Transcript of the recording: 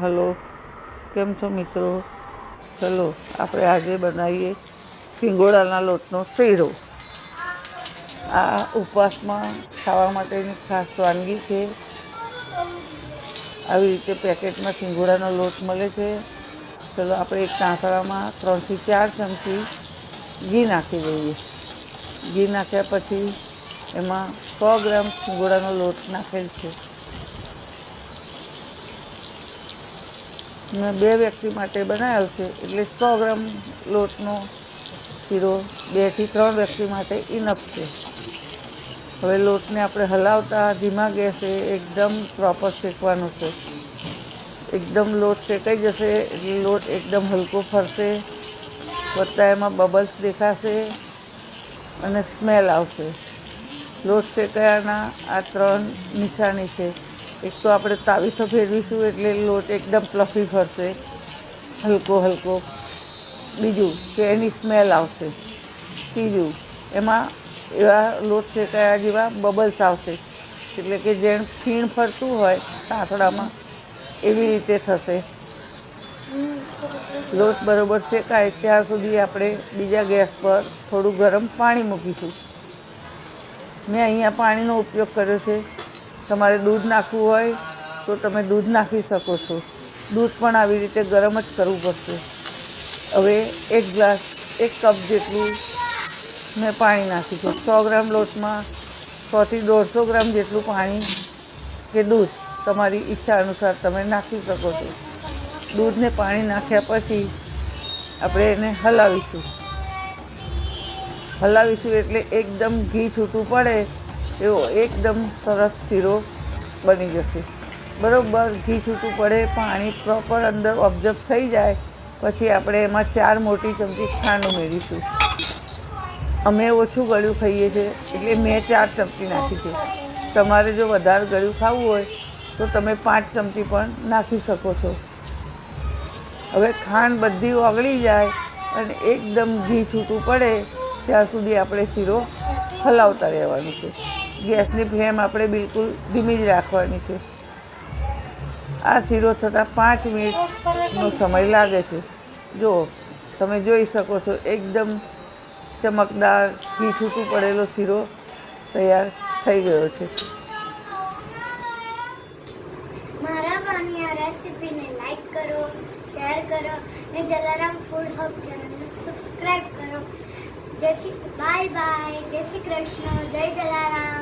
Hello, કેમ છો મિત્રો? ચલો આપણે આજે બનાવીએ સિંગોડાના લોટનો શીરો. આ ઉપવાસમાં ખાવા માટેની ખાસ વાનગી છે. આવી રીતે પેકેટમાં સિંગોડાનો લોટ મળે છે. ચલો, આપણે એક કાંકરામાં ત્રણથી ચાર ચમચી ઘી નાખી દઈએ. ઘી નાખ્યા પછી એમાં સો ગ્રામ સિંગોડાનો લોટ નાખેલ છે. મેં બે વ્યક્તિ માટે બનાવ્યો છે. એટલે સો ગ્રામ લોટનો શીરો બેથી ત્રણ વ્યક્તિ માટે ઇનફ છે. હવે લોટને આપણે હલાવતા ધીમા ગેસે એકદમ પ્રોપર શેકવાનો છે. એકદમ લોટ શેકાઈ જશે, એટલે લોટ એકદમ હલકો ફરશે, વત્તા એમાં બબલ્સ દેખાશે અને સ્મેલ આવશે. લોટ શેકાયાના આ ત્રણ નિશાની છે. એક તો આપણે તાવીથો ફેરવીશું એટલે લોટ એકદમ પ્લફી ફરશે. હલકો હલકો. બીજું કે એની સ્મેલ આવશે. ત્રીજું, એમાં એવા લોટ શેકાયા જેવા બબલ્સ આવશે. એટલે કે જેમ ખીણ ફરતું હોય તાંતડામાં એવી રીતે થશે. લોટ બરોબર શેકાય ત્યાં સુધી આપણે બીજા ગેસ પર થોડું ગરમ પાણી મૂકીશું. મેં અહીંયા પાણીનો ઉપયોગ કર્યો છે. તમારે દૂધ નાખવું હોય તો તમે દૂધ નાખી શકો છો. દૂધ પણ આવી રીતે ગરમ જ કરવું પડશે. હવે એક ગ્લાસ, એક કપ જેટલું મેં પાણી નાખીશું સો ગ્રામ લોટમાં સોથી દોઢસો ગ્રામ જેટલું પાણી કે દૂધ તમારી ઈચ્છા અનુસાર તમે નાખી શકો છો. દૂધને પાણી નાખ્યા પછી આપણે એને હલાવીશું. હલાવીશું એટલે એકદમ ઘી છૂટું પડે એવો એકદમ સરસ શીરો બની જશે. બરાબર, ઘી છૂટું પડે, પાણી પ્રોપર અંદર ઓબ્ઝર્વ થઈ જાય, પછી આપણે એમાં ચાર મોટી ચમચી ખાંડ ઉમેરીશું. અમે ઓછું ગળ્યું ખાઈએ છીએ, એટલે મેં ચાર ચમચી નાખી છે. તમારે જો વધારે ગળ્યું ખાવું હોય, તો તમે પાંચ ચમચી પણ નાખી શકો છો. હવે ખાંડ બધી ઓગળી જાય અને એકદમ ઘી છૂટું પડે, ત્યાં સુધી આપણે શીરો હલાવતા રહેવાનું છે. ગેસની ફ્લેમ આપણે બિલકુલ ધીમી જ રાખવાની છે. આ શીરો થતાં પાંચ મિનિટનો સમય લાગે છે. જો, તમે જોઈ શકો છો, એકદમ ચમકદાર ઘી છૂટું પડેલો શીરો તૈયાર થઈ ગયો છે. જય શ્રી, બાય બાય, જય શ્રી કૃષ્ણ, જય જલારામ.